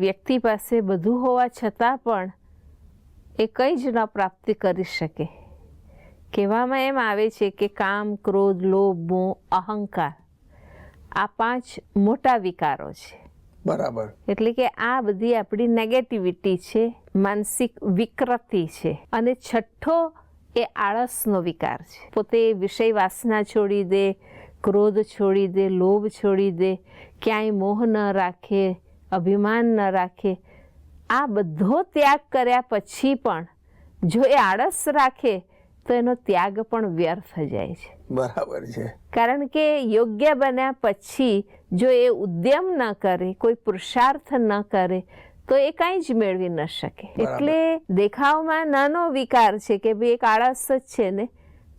વ્યક્તિ પાસે બધું હોવા છતાં પણ એ કંઈ જ ન પ્રાપ્તિ કરી શકે. કહેવામાં એમ આવે છે કે કામ ક્રોધ લોભ મોહ અહંકાર આ પાંચ મોટા વિકારો છે. બરાબર. એટલે કે આ બધી આપણી નેગેટિવિટી છે માનસિક વિકૃતિ છે અને છઠ્ઠો એ આળસનો વિકાર છે. પોતે વિષય વાસના છોડી દે ક્રોધ છોડી દે લોભ છોડી દે ક્યાંય મોહ ન રાખે અભિમાન ન રાખે. આ બધો ત્યાગ કર્યા પછી પણ જો એ આળસ રાખે તો એનો ત્યાગ પણ વ્યર્થ જાય છે. બરાબર છે. કારણ કે યોગ્ય બન્યા પછી જો એ ઉદ્યમ ન કરે કોઈ પુરુષાર્થ ન કરે તો એ કાંઈ જ મેળવી ન શકે. એટલે દેખાવમાં નાનો વિકાર છે કે ભાઈ એક આળસ જ છે ને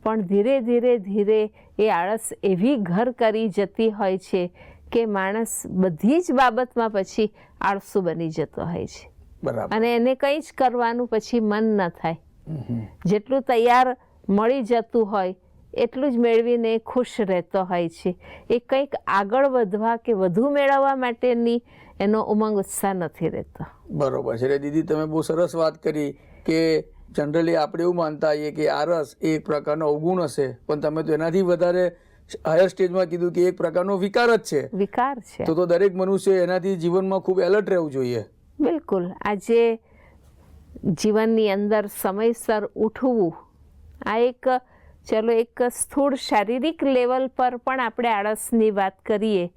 પણ ધીરે ધીરે ધીરે એ આળસ એવી ઘર કરી જતી હોય છે કે માણસ બધી જ બાબતમાં પછી આળસુ બની જતો હોય છે. અને એને કંઈ જ કરવાનું પછી મન ન થાય. જેટલું તૈયાર મળી જતું હોય એટલું જ મેળવીને ખુશ રહેતો હોય છે. એ કંઈક આગળ વધવા કે વધુ મેળવવા માટેની એનો ઉમંગ ઉત્સાહ નથી રહેતો. બરોબર છે. દીદી તમે બહુ સરસ વાત કરી કે જનરલી આપણે એવું માનતા હોઈએ કે આરસ એ એક પ્રકારનો અવગુણ હશે પણ તમે તો એનાથી વધારે હાયર સ્ટેજમાં કીધું કે એક પ્રકારનો વિકાર જ છે. વિકાર છે. તો તો દરેક મનુષ્ય એનાથી જીવનમાં ખૂબ એલર્ટ રહેવું જોઈએ. બિલકુલ. આજે જીવનની અંદર સમયસર ઉઠવું આ એક ચલો એક સ્થૂળ શારીરિક લેવલ પર પણ આપણે આળસની વાત કરીએ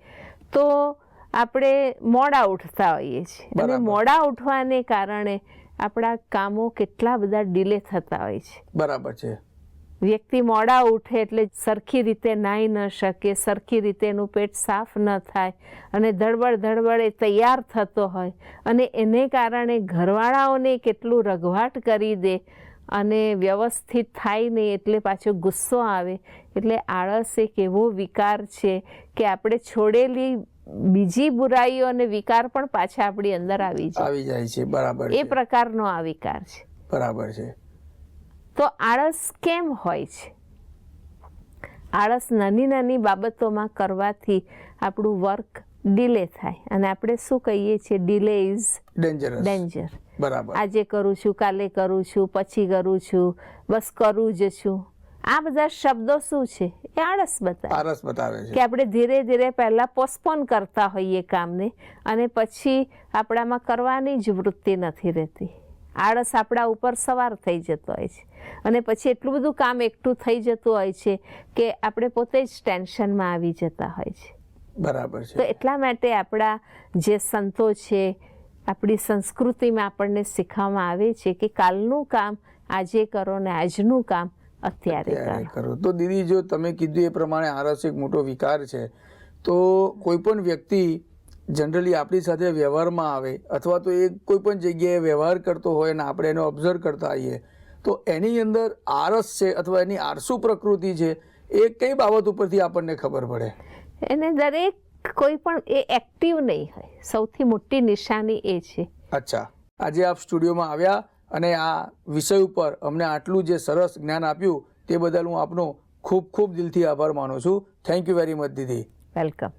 તો આપણે મોડા ઉઠતા હોઈએ છીએ. અને મોડા ઉઠવાને કારણે આપણા કામો કેટલા બધા ડિલે થતા હોય છે. બરાબર છે. વ્યક્તિ મોડા ઉઠે એટલે સરખી રીતે નાહી ન શકે સરખી રીતે એનું પેટ સાફ ન થાય અને ધડબડ ધડબડ એ તૈયાર થતો હોય અને એને કારણે ઘરવાળાઓને કેટલું રઘવાટ કરી દે અને વ્યવસ્થિત થાય નહીં એટલે પાછો ગુસ્સો આવે. એટલે આળસ એક એવો વિકાર છે કે આપણે છોડેલી બીજી બુરાઈઓ અને વિકાર પણ પાછા આપણી અંદર આવી જાય. આવી જાય છે. બરાબર એ પ્રકારનો આ વિકાર છે. બરાબર છે. તો આળસ કેમ હોય છે? આળસ નાની નાની બાબતોમાં કરવાથી આપણું વર્ક ડિલે થાય અને આપણે શું કહીએ છીએ? Delay is danger danger. બરાબર. આજે કરું છું કાલે કરું છું પછી કરું છું બસ કરું જ છું. આ બધા શબ્દો શું છે? એ આળસ બતાવે. આળસ બતાવે કે આપણે ધીરે ધીરે પહેલાં પોસ્ટપોન કરતા હોઈએ કામને અને પછી આપણામાં કરવાની જ વૃત્તિ નથી રહેતી. આળસ આપણા ઉપર સવાર થઈ જતો હોય છે. અને પછી એટલું બધું કામ એકઠું થઈ જતું હોય છે કે આપણે પોતે જ ટેન્શનમાં આવી જતા હોય છે. બરાબર છે. તો એટલા માટે આપણા જે સંતો છે આપણી સંસ્કૃતિમાં આપણને શીખવામાં આવે છે કે કાલનું કામ આજે કરો ને આજનું કામ અત્યારે ત્યારે કરો. તો દીદી જો તમે કીધું એ પ્રમાણે આરસ એક મોટો વિકાર છે તો કોઈ પણ વ્યક્તિ જનરલી આપણી સાથે વ્યવહારમાં આવે અથવા તો એ કોઈ પણ જગ્યાએ વ્યવહાર કરતો હોય અને આપણે એનો ઓબ્ઝર્વ કરતા આવીએ તો એની અંદર આરસ છે અથવા એની આરસુ પ્રકૃતિ છે એ કઈ બાબત ઉપરથી આપણને ખબર પડે? એને દરેક કોઈ પણ એ એક્ટિવ નહીં હોય. સૌથી મોટી નિશાની એ છે. અચ્છા. આજે આપ સ્ટુડિયોમાં આવ્યા અને આ વિષય ઉપર અમને આટલું જે સરસ જ્ઞાન આપ્યું તે બદલ હું આપનો ખૂબ ખૂબ દિલથી આભાર માનું છું. થેન્ક યુ વેરી મચ દીદી. વેલકમ